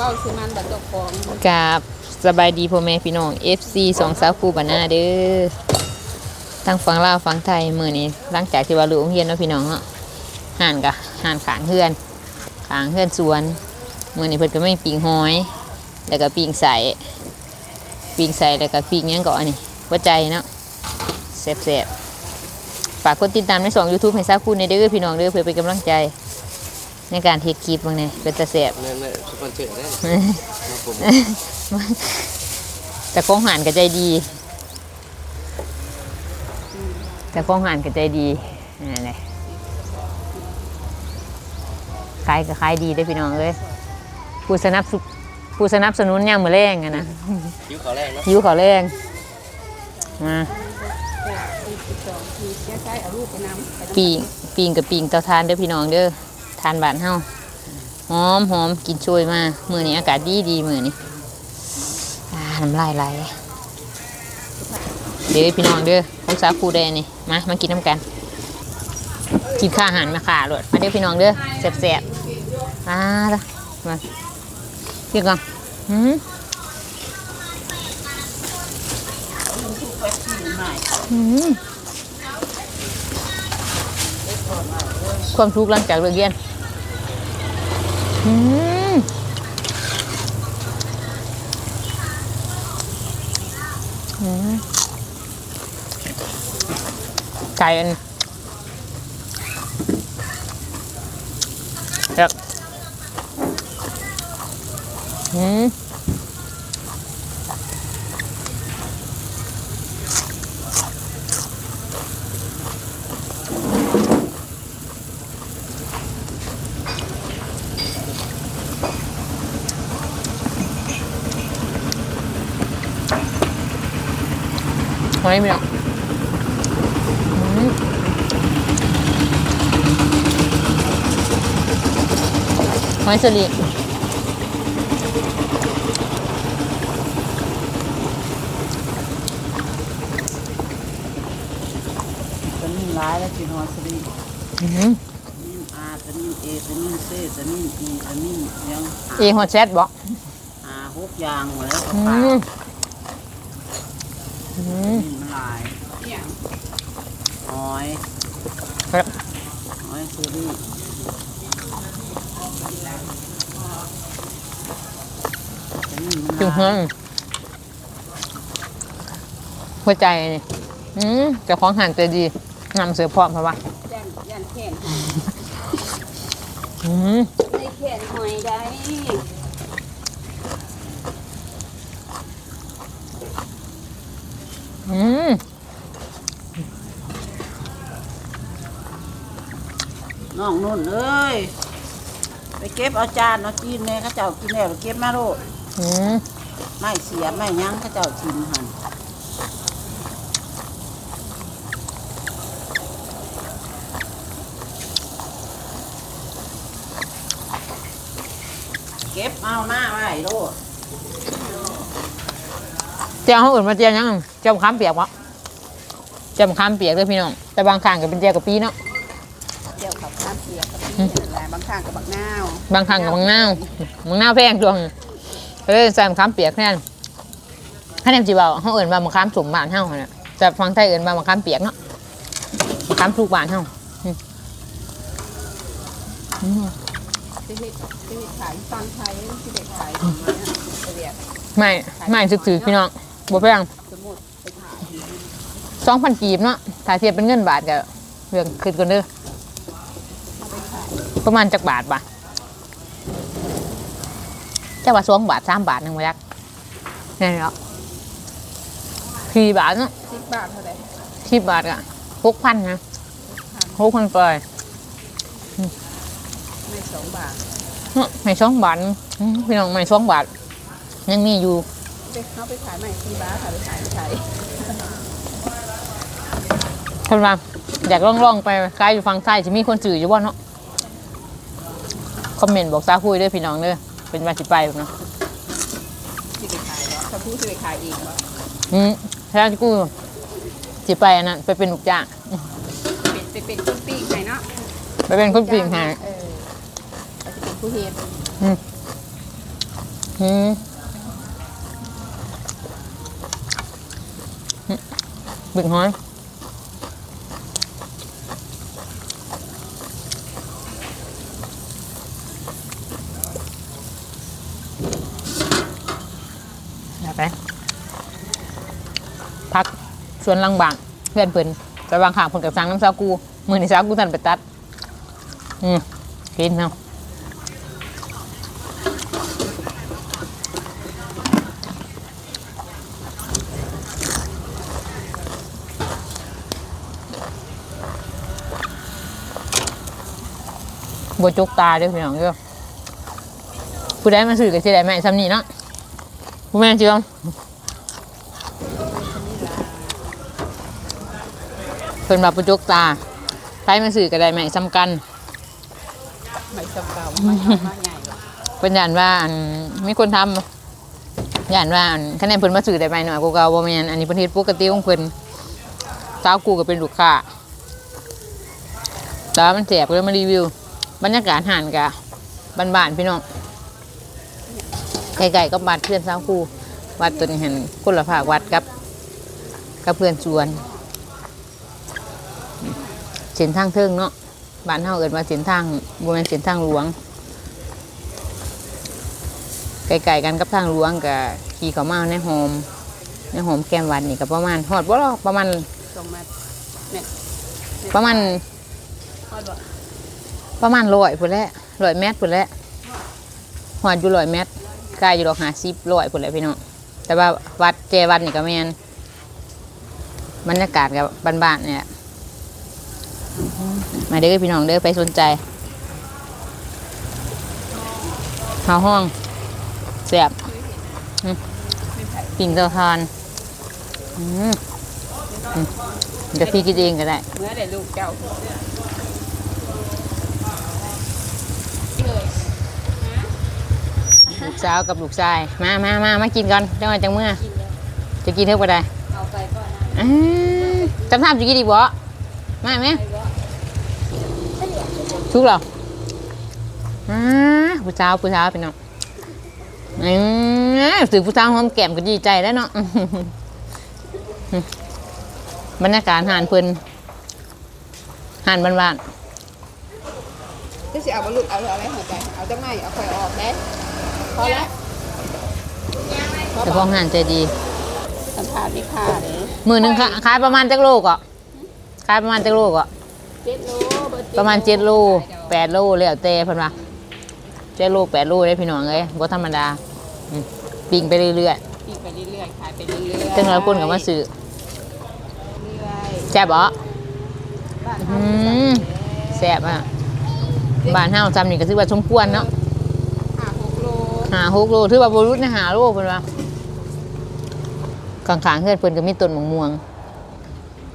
ว้าสิมันบัดเจ้าของกับสบายดีพ่อแม่พี่น้อง FC สองสาวคู่บ้านนาเด้อทั้งฝั่งลาวฝั่งไทยมื้อนี้หลังจากที่ว่าลูกโรงเรียนเนาะพี่น้องเนาะห่านกะห่านขางเฮือนขางเฮือนสวนมื้อนี้เพิ่นก็ไม่ปิงหอย แล้วก็ปิงใส่ปิงใส่แล้วก็ปิงหยังก็อันนี้หัวใจเนาะแซ่บๆฝากกดติดตามในสอง YouTube ให้สาวคู่ในเด้อพี่น้องเด้อเพื่อเป็นกำลังใจ ในการเฮ็ดคลิปบางแน่เป็นตาแซ่บนั่นแหละสปอนเซอร์ได้มาผมแต่ของหานก็ใจดี แต่ของหานก็ใจดีนั่นแหละขายก็ขายดีได้อพี่น้องเลยผู้สนับสผู้สนับสนุนย่างมือแรงอะนะคิ้วเขาแรกเนาะหิวเขาวแรงมาปีสิบสองปีเสียใจเอาลูกไปนำไปนำปีงปีงกับปีงเตาทานเด้อพี่น้องเด้อ ทานบานเฮาหอมหอมกินช่วยมามือนี้อากาศดีดีมือนี้อ่น้ำลายไหลเด้อพี่น้องเด้อของสาคูแดงนี่มามากินน้ำกัน กินข้าวอาหารมาขาโลดมาเด้อพี่น้องเด้อแซ่บๆอ่าละมาเดี๋ยวก่อนหืมหืมความทุกข์หลังจากเลิกเรียน อืมอืมไก่อันครับอืม อยมีหรอกอืมหอยสลิดตะนินร้ายแล้วกินฮอสรีอืมนินอาตะนินเอตะนินเซตะนินอีตะนินยังเอฮอตแชทบอกหาหกอย่างหมดแล้วก็อืปลา มอืตะมนินมันลายเนี่ยหอยครับหอยเซรีตะนินมันถึงเฮือยนหัวใจนี่อืมเจ้าของหันใจดีนำเสือพร้อมเพราะว่าย่านย่านแขนอืมในแขนหอยได้ อืมน้องนุ่นเอ้ยไปเก็บเอาจานเอาจีนเนี่ยเขาเจ้ากินแล้วไปเก็บมาโลดอืมไม่เสียไม่ยั้งเขาเจ้าชิมหันเก็บเอาหน้าไว้โลด เจ้าเขาอื่นมาเจียวยังเจ้ามะขามเปียกวะเจ้ามะขามเปียกเลยพี่น้องแต่บางครั้งก็เป็นเจียวกับปีเนาะเดี๋ยวขับน้ำเสียกับพี่หลายบางข้างกับบางนาวบางครั้งกับบางนาวบางนาวแพงดวงก็เลยใส่มะขามเปียกแค่นั้นถ้าแนมจีบเอาเขาเอื่นว่ามะขามสมบานเฮาเนี่ยแต่ฟังไทยเอื่นว่ามะขามเปียกเนาะมะขามสุกบานเฮาอืมอืมที่เฮ็ดที่เฮ็ดขายฟังไทยที่เด็กขายอย่างเงี้ยไปเรียกไม่ไม่ซื้อๆพี่น้อง บ่แพงสมมุติไปขายสองพันกีบเนาะถ้าเทียบเป็นเงินบาทก็เรื่องขึ้นกันเด้อเอาไปขายประมาณจักบาทป่ะจักว่าสองบาทสามบาทหนึ่งมาจักนี่นเนาะสี่บาทเนาะสิบบาทเท่าไหร่สิบบาทอะหกพันนะหกพันปลายไม่สองบาทเนาะไม่สองบาทอืมพี่น้องไม่สองบาทยังมีอยู่ ไปเขาไปขายใหม่สี่บาทขายไปขายไปขายคนว่าอยากล่องๆไปขายอยู่ฝั่งใต้จะมีคนสื่ออยู่บ่เนาะคอมเมนต์บอกซาคุยเด้อพี่น้องเด้อเป็นมาสิไปเนาะที่ไปขายแล้วถ้าพูดที่ไปขายเองว่าอืมถ้ากูสิไปอันนั้นไปเป็นลูกจ้างเป็นไปเป็นคนปีกไงเนาะไปเป็นคนปีกหาเอออาจจะเป็นผู้เฮ็ดอืมอืม บึกห้อยเดี๋ยวไปพักสวนลังบางเพื่อนเพิ่นไปวางขางเพิ่นกับสังน้ำซากูมือในซากูทันไปตัด อืมกินเนาะ บจุกตาเด้อพี่น้องเด้อผู้ใดมาซื้อก็สิได้แม่ซ้ำนี่เนาะผู้แม่นจิองเพิ่นมาประจุกตาใครมาซื้อก็ได้แม่ซ้ำกันไม่จำเก่าไม่เอามาใหญ่เป็นย่านว่าอันมีคนทำย่านว่าอันคะแนนเพิ่นมาซื้อได้ไปหน่อยกูเก็บ่แม่นอันนี้เพิ่นเฮ็ดปกติของเพิ่นสาวกูก็เป็นลูกค้าตามันแสบก็เลยมารีวิว บรรยากาศห่านกะบ้านๆพี่น้องไกลๆก็บ้านเพื่อนสาวกูวัดตัวนี้เห็นคนละภาควัดกับกับเพื่อนชวนเส้นทางเทิงเนาะบ้านเฮาเอิ้นว่าเส้นทางบ่แม่นเส้นทางหลวงไกลๆกันกับทางหลวงกับขี่เขามาในโฮมในโฮมแกมวัดนี่ก็ประมาณฮอดบ่หรอกประมาณตรงมาประมาณพอดบอก ประมาณร้อยพุ่นแหละร้อยเมตรพุ่นแหละฮอดอยู่ร้อยเมตรกล้อยู่ดอกหาสิบร้อยพุ่นแหละพี่น้องแต่ว่าวัดเจวัดนี่ก็แม่นบรรยากาศกับบ้านๆเนี่ยมาเด้อพี่น้องเด้อไปสนใจเฮาห้องแซ่บปิ่งเตาทานเดี๋ยวพี่กินเองก็ได้เมื่อได้ลูกเจ้า ลูกสาวกับลูกชาย มามามามากินกันจังหวะจังเมื่อจะกินเท่าไหร่ได้เอาไปก่อนนะอื้อจำทำจะกินอีกบ่มาไหมชุกเหรออ่าผู้สาวผู้สาวเป็นน้องอืมสื่อผู้สาวหอมแก้มก็ดีใจแล้วเนาะอื้อหือบรรยากาศหานเพิ่นหานบ้านจะสิเอาบรรลุเอาอะไรหัวใจ เอาจะไม่เอาคอยออกได้พ อแล้วๆแต่พองหานใจดีสัมผัสนี่ค่ะเลยมือหนึ่งค่ะขายประมาณจักโลกอะขายประมาณจักโลกอะเจ็ดโลเบอร์ประมาณเจ็ดโลแปดโลแล้วแต่เพิ่นว่าเจ็ดโลแปดโลได้พี่น้องเอ้ยบ่ธรรมดาอืมปิ้งไปเรื่อยปีไปเรื่อยๆขายไปเรื่อยๆๆจังเราคนก็มาซื้อเรื่อยแซ่บบ่ๆบ้านอืเฮามแซ่บอะบ้านเฮาจำนี่ก็ถือว่าสมควรเนาะห้าหกโล หาหกโลถือว่าบรุดนะหาโลเพิ่นว่าข้างๆเฮือนเพิ่นก็มีต้นมะม่วง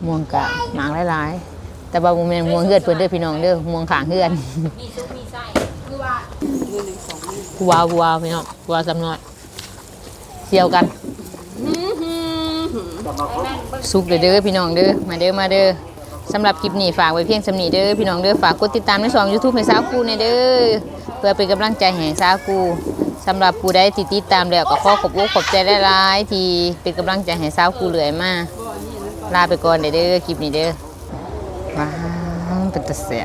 ม่วงกะหมากหลายๆแต่ว่าบ่แม่นม่วงเฮือนเพิ่นเด้อพี่น้องเด้อม่วงขางเฮือนมือหนึ่งสองมือผู้วาวผู้วาพี่น้องผู้วาสำน้อยเสี่ยวกันสุกเด้อพี่น้องเด้อมาเด้อมาเด้อสำหรับคลิปนี้ฝากไว้เพียงสำนีเด้อพี่น้องเด้อฝากกดติดตามในช่อง YouTube ให้สาวกูในเด้อเพื่อเป็นกำลังใจให้สาวกู สำหรับผู้ใดที่ติดตามแล้วก็ขอขอบอกขอบใจหลายๆที่เป็นกำลังใจให้สาวกูเหลือยมาลาไปก่อนเด้อเด้อคลิปนี้เด้อว้าวเป็นตะเสีย